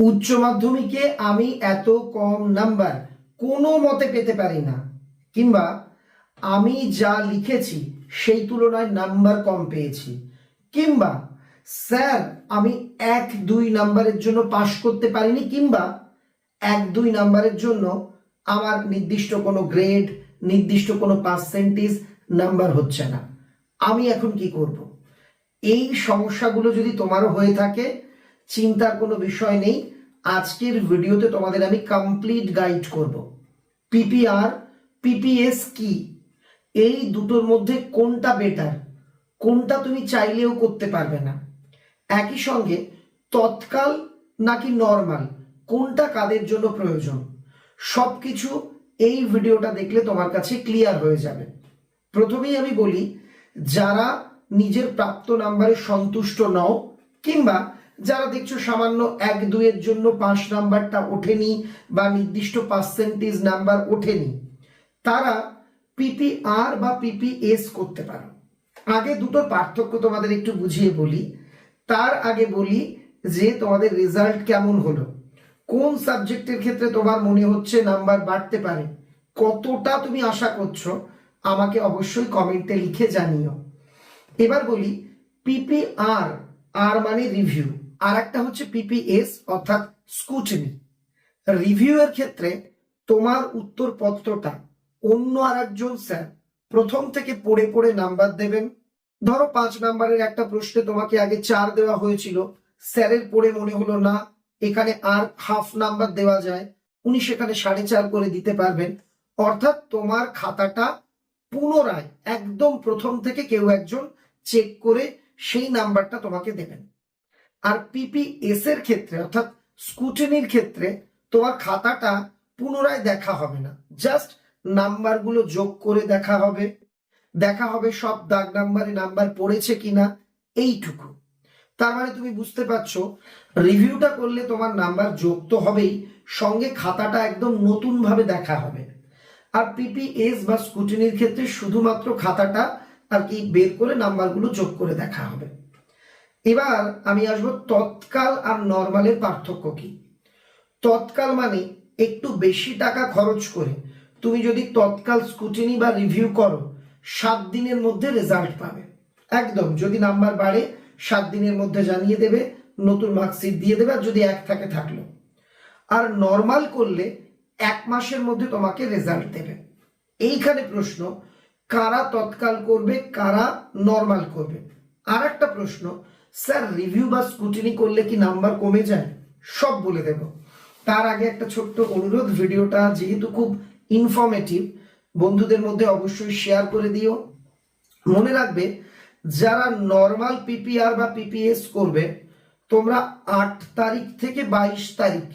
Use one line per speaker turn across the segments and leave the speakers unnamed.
উচ্চ মাধ্যমিকে আমি এত কম নাম্বার কোনো মতে পেতে পারি না। কিংবা আমি যা লিখেছি সেই তুলনায় নাম্বার কম পেয়েছি। কিংবা, স্যার, আমি এক দুই নাম্বারের জন্য পাশ করতে পারিনি, কিংবা এক দুই নাম্বারের জন্য আমার নির্দিষ্ট কোনো গ্রেড, নির্দিষ্ট কোনো পার্সেন্টেজ নাম্বার হচ্ছে না। আমি এখন কি করব? এই সমস্যাগুলো যদি তোমারও হয়ে থাকে চিন্তার কোনো বিষয় নেই। আজকের ভিডিওতে তোমাদের আমি কমপ্লিট গাইড করব। পিপিআর পিপিএস কি? এই দুটোর মধ্যে কোনটা বেটার কোনটা তুমি চাইলেও করতে পারবে না। একই সঙ্গে তৎকাল নাকি নর্মাল কোনটা কাদের জন্য প্রয়োজন? সব কিছু এই ভিডিওটা দেখলে তোমার কাছে ক্লিয়ার হয়ে যাবে। প্রথমেই আমি বলি, যারা নিজের প্রাপ্ত নাম্বারে সন্তুষ্ট নও কিংবা যারা দেখছ সামান্য এক দুইয়ের জন্য পাঁচ নাম্বারটা ওঠেনি বা নির্দিষ্ট পার্সেন্টেজ নাম্বার ওঠেনি, তারা পিপিআর বা পিপিএস করতে পারো। আগে দুটোর পার্থক্য তোমাদের একটু বুঝিয়ে বলি। তার আগে বলি যে তোমাদের রেজাল্ট কেমন হলো। কোন সাবজেক্টের ক্ষেত্রে তোমার মনে হচ্ছে নাম্বার বাড়তে পারে? কতটা তুমি আশা করছ? আমাকে অবশ্যই কমেন্টে লিখে জানিও। এবার বলি পিপিআর আর মানে রিভিউ আর একটা হচ্ছে পিপিএস অর্থাৎ স্কুটিনি রিভিউ এর ক্ষেত্রে তোমার উত্তরপত্রটা অন্য আর একজন স্যার প্রথম থেকে পড়ে পড়ে নাম্বার দেবেন। ধরো পাঁচ নাম্বারের একটা প্রশ্নে তোমাকে আগে চার দেওয়া হয়েছিল, স্যারের পড়ে মনে হলো না, এখানে আর হাফ নাম্বার দেওয়া যায়, উনি সেখানে সাড়ে চার করে দিতে পারবেন। অর্থাৎ তোমার খাতাটা পুনরায় একদম প্রথম থেকে কেউ একজন চেক করে সেই নাম্বারটা তোমাকে দেবেন। আর পিপিএস এর ক্ষেত্রে, অর্থাৎ স্কুটিনির ক্ষেত্রে, তোমার খাতাটা পুনরায় দেখা হবে না। জাস্ট নাম্বারগুলো যোগ করে দেখা হবে। দেখা হবে সব দাগ নাম্বারে নাম্বার পড়েছে কিনা, এইটুকু। তার মানে তুমি বুঝতে পারছ, রিভিউটা করলে তোমার নাম্বার যোগ তো হবেই, সঙ্গে খাতাটা একদম নতুন ভাবে দেখা হবে। আর পিপিএস বা স্কুটিনির ক্ষেত্রে শুধুমাত্র খাতাটা আর কি বের করে নাম্বারগুলো যোগ করে দেখা হবে। এবার আমি আসব তৎকাল আর নর্মালের পার্থক্য কি? তৎকাল মানে একটু বেশি টাকা খরচ করে তুমি যদি তৎকাল স্কুটিনি বা রিভিউ করো, সাত দিনের মধ্যে রেজাল্ট পাবে। একদম, যদি নাম্বার বাড়ে, সাত দিনের মধ্যে জানিয়ে দেবে, নতুন মার্কশিট দিয়ে দেবে, আর যদি এক থাকে, থাকল। আর নর্মাল করলে এক মাসের মধ্যে তোমাকে রেজাল্ট দেবে। এইখানে প্রশ্ন, কারা তৎকাল করবে, কারা নর্মাল করবে? আর একটা প্রশ্ন স্যার রিভিউ বা স্কুটিনি করলে কি নাম্বার কমে যায়? সব বলে দেব। তার আগে একটা ছোট্ট অনুরোধ, ভিডিওটা যেহেতু খুব ইনফরমেটিভ বন্ধুদের মধ্যে অবশ্যই শেয়ার করে দিও। মনে রাখবে, যারা নর্মাল পিপিআর বা পিপিএস করবে, তোমরা আট তারিখ থেকে বাইশ তারিখ,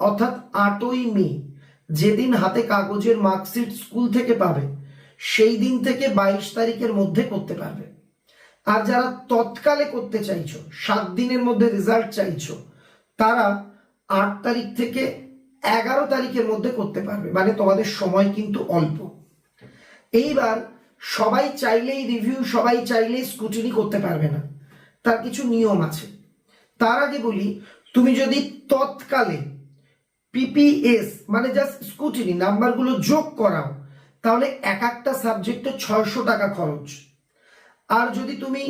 অর্থাৎ আটই মে, যেদিন হাতে কাগজের মার্কশিট স্কুল থেকে পাবে, সেই দিন থেকে বাইশ তারিখের মধ্যে করতে পারবে। আর যারা তৎকালে করতে চাইছো, সাত দিনের মধ্যে রেজাল্ট চাইছো, তারা আট তারিখ থেকে এগারো তারিখের মধ্যে করতে পারবে। মানে তোমাদের সময় কিন্তু অল্প। এইবার সবাই চাইলেই রিভিউ সবাই চাইলেই স্কুটিনি করতে পারবে না। তার কিছু নিয়ম আছে। তার আগে বলি, তুমি যদি তৎকালে পিপিএস মানে জাস্ট স্কুটিনি নাম্বারগুলো যোগ করাও, তাহলে এক একটা সাবজেক্টে ছয়শো টাকা খরচ। আর যদি তুমি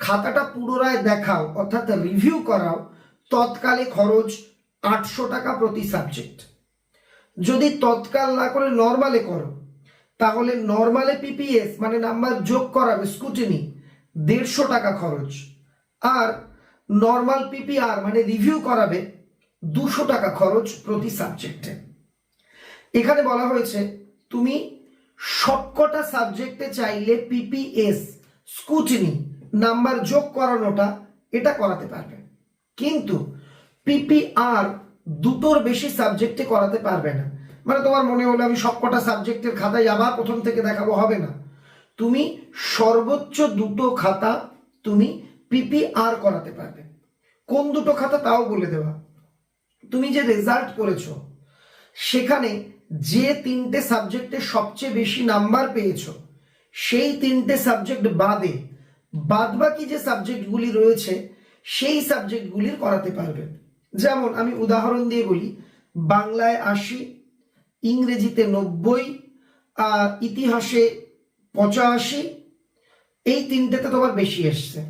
খাতাটা পুনরায় দেখাও, অর্থাৎ রিভিউ করাও, তৎকালে খরচ আটশো টাকা প্রতি সাবজেক্ট যদি তৎকাল না করে নর্মালে করো, তাহলে নর্মালে পিপিএস মানে নাম্বার যোগ করাবে স্কুটিনি দেড়শো টাকা খরচ। আর নর্মাল পিপিআর মানে রিভিউ করাবে, দুশো টাকা খরচ প্রতি সাবজেক্টে এখানে বলা হয়েছে, তুমি সবকটা সাবজেক্টে চাইলে পিপিএস স্কুটিনি, নাম্বার যোগ করানোটা এটা করাতে পারবে। কিন্তু পিপিআর দুটোর বেশি সাবজেক্টে করাতে পারবে না। মানে তোমার মনে হলো আমি সবকটা সাবজেক্টের খাতায় আবার প্রথম থেকে দেখাবো, হবে না। তুমি সর্বোচ্চ দুটো খাতা তুমি পিপিআর করাতে পারবে। কোন দুটো খাতা তাও বলে দেওয়া। তুমি যে রেজাল্ট করেছ, সেখানে যে তিনটে সাবজেক্টে সবচেয়ে বেশি নাম্বার পেয়েছ সেই তিনটে সাবজেক্ট বাদে বাদবাকি যে সাবজেক্টগুলি রয়েছে, সেই সাবজেক্টগুলির করাতে পারবে যেমন আমি উদাহরণ দিয়ে বলি, বাংলায় আশি, ইংরেজিতে নব্বই, আর ইতিহাসে পঁচাশি, এই তিনটেতে তোমার বেশি এসছে।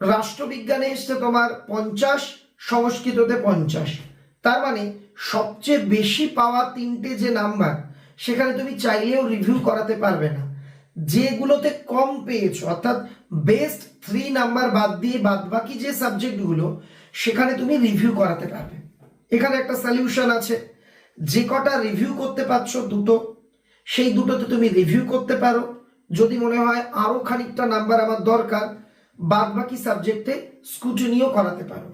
রাষ্ট্রবিজ্ঞানে এসছে তোমার পঞ্চাশ, সংস্কৃততে পঞ্চাশ। তার মানে সবচেয়ে বেশি পাওয়া তিনটে যে নাম্বার সেখানে তুমি চাইলেও রিভিউ করাতে পারবে না। যেগুলোতে কম পেয়েছ, অর্থাৎ বেস্ট থ্রি নাম্বার বাদ দিয়ে বাদ বাকি যে সাবজেক্টগুলো সেখানে তুমি রিভিউ করাতে পারবে। এখানে একটা সলিউশন আছে। যে কটা রিভিউ করতে পারছ দুটো, সেই দুটোতে তুমি রিভিউ করতে পারো। যদি মনে হয় আরও খানিকটা নাম্বার আমার দরকার, বাদ বাকি সাবজেক্টে স্কুটিনিও করাতে পারো।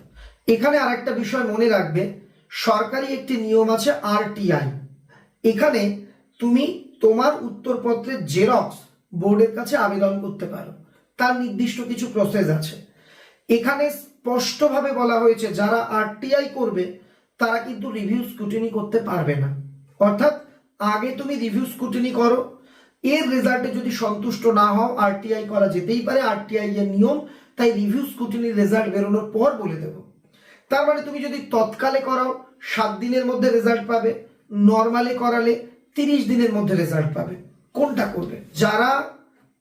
এখানে আরেকটা বিষয় মনে রাখবে, সরকারি একটি নিয়ম আছে আরটিআই এখানে তুমি তোমার উত্তরপত্রের জেরক্স বোর্ডের কাছে আবেদন করতে পারো। তার নির্দিষ্ট কিছু প্রসেস আছে। এখানে স্পষ্টভাবে বলা হয়েছে, যারা আরটিআই করবে, তারা কিন্তু রিভিউ স্কুটিনি করতে পারবে না। অর্থাৎ, আগে তুমি রিভিউ স্কুটিনি করো, এর রেজাল্টে যদি সন্তুষ্ট না হও আরটিআই করা যেতেই পারে আরটিআই এর নিয়ম, তাই রিভিউ স্কুটিনির রেজাল্ট বেরোনোর পর বলে দেবো। তার মানে তুমি যদি তৎকালে করাও, সাত দিনের মধ্যে রেজাল্ট পাবে নর্মালে করালে তিরিশ দিনের মধ্যে রেজাল্ট পাবে। কোনটা করবে? যারা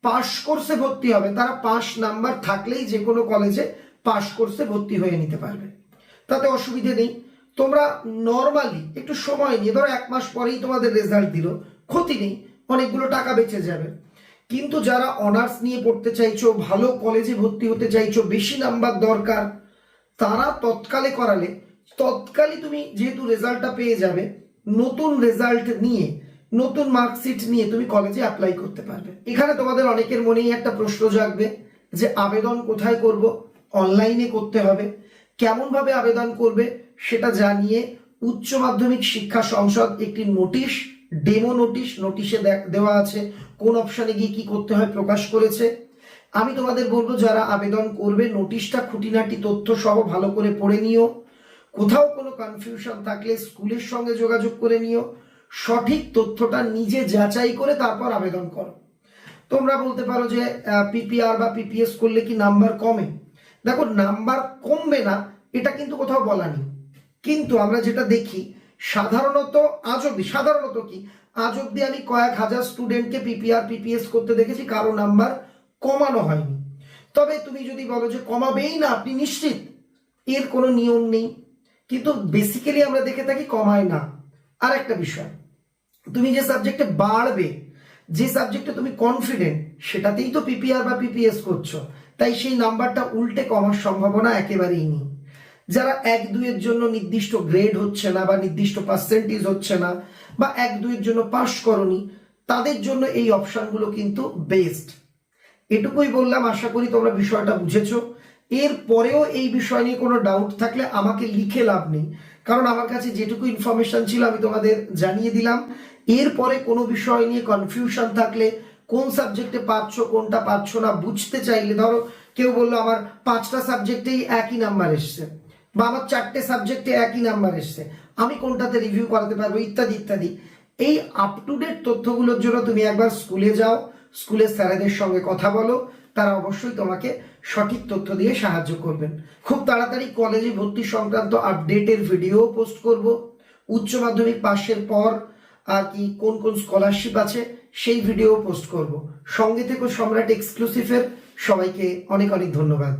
পাশ কোর্সে ভর্তি হবে, তারা পাস নাম্বার থাকলেই যে কোনো কলেজে পাস কোর্সে ভর্তি হয়ে নিতে পারবে। তাতে অসুবিধে নেই। তোমরা নর্মালি একটু সময় নিয়ে, ধরো এক মাস পরেই তোমাদের রেজাল্ট দিল, ক্ষতি নেই, অনেকগুলো টাকা বেঁচে যাবে। কিন্তু যারা অনার্স নিয়ে পড়তে চাইছো, ভালো কলেজে ভর্তি হতে চাইছো, বেশি নাম্বার দরকার, তারা তৎকালে করালে তৎকালই তুমি যেহেতু রেজাল্টটা পেয়ে যাবে, নতুন রেজাল্ট নিয়ে নতুন মার্কশিট নিয়ে তুমি কলেজে অ্যাপ্লাই করতে পারবে। এখানে তোমাদের অনেকের মনেই একটা প্রশ্ন জাগবে যে আবেদন কোথায় করব? অনলাইনে করতে হবে। কেমন ভাবে আবেদন করবে? সেটা জানিয়ে উচ্চ মাধ্যমিক শিক্ষা সংসদ একটি নোটিশ ডেমো নোটিশ নোটিশে দেওয়া আছে কোন অপশনে গিয়ে কি করতে হয় প্রকাশ করেছে। আমি তোমাদের বলব, যারা আবেদন করবে নোটিশটা খুঁটিনাটি তথ্য সহ ভালো করে পড়ে নিও। কোথাও কোনো কনফিউশন থাকলে স্কুলের সঙ্গে যোগাযোগ করে নিও। সঠিক তথ্যটা নিজে যাচাই করে তারপর আবেদন করো। তোমরা বলতে পারো যে পিপিআর বা পিপিএস করলে কি নাম্বার কমে? দেখো, নাম্বার কমবে না, এটা কিন্তু কোথাও বলা নেই। কিন্তু আমরা যেটা দেখি, সাধারণত আজ অব্দি সাধারণত কি? আজ অব্দি আমি কয়েক হাজার স্টুডেন্টকে পিপিআর পিপিএস করতে দেখেছি, কারও নাম্বার কমানো হয়নি। তবে তুমি যদি বলো যে কমাবেই না, আপনি নিশ্চিত? এর কোনো নিয়ম নেই। কিন্তু বেসিক্যালি আমরা দেখে থাকি কমায় না। আর একটা বিষয় তুমি যে সাবজেক্টে বাড়বে, যে সাবজেক্টে তুমি কনফিডেন্ট সেটাতেই তো পিপিআর বা পিপিএস করছ। তাই সেই নাম্বারটা উল্টে কমার সম্ভাবনা একেবারেই নেই। যারা এক দুইয়ের জন্য নির্দিষ্ট গ্রেড হচ্ছে না বা নির্দিষ্ট পার্সেন্টেজ হচ্ছে না বা এক দুইয়ের জন্য পাশ করনি, তাদের জন্য এই অপশনগুলো কিন্তু বেস্ট এটুকুই বললাম, আশা করি তোমরা বিষয়টা বুঝেছ। এর পরেও এই বিষয় নিয়ে কোনো ডাউট থাকলে আমাকে লিখে লাভ নেই। কারণ আমার কাছে যেটুকু ইনফরমেশন ছিল আমি তোমাদের জানিয়ে দিলাম। এরপরে কোনো বিষয় নিয়ে কনফিউশন থাকলে কোন সাবজেক্টে পাচ্ছ কোনটা পাচ্ছ না, বুঝতে চাইলে, ধরো কেউ বলল আমার পাঁচটা সাবজেক্টেই একই নাম্বার এসছে বা আমার চারটে সাবজেক্টে একই নাম্বার এসছে, আমি কোনটাতে রিভিউ করাতে পারব, ইত্যাদি ইত্যাদি। এই আপ টু ডেট তথ্যগুলোর জন্য তুমি একবার স্কুলে যাও স্কুলের স্যারেদের সঙ্গে কথা বলো, তারা অবশ্যই তোমাকে সঠিক তথ্য দিয়ে সাহায্য করবেন। খুব তাড়াতাড়ি কলেজে ভর্তি সংক্রান্ত আপডেটের ভিডিও পোস্ট করব। উচ্চ মাধ্যমিক পাশের পর আর কি কোন কোন স্কলারশিপ আছে সেই ভিডিও পোস্ট করব। সঙ্গে থেকে সম্রাট এক্সক্লুসিভের সবাইকে অনেক অনেক ধন্যবাদ।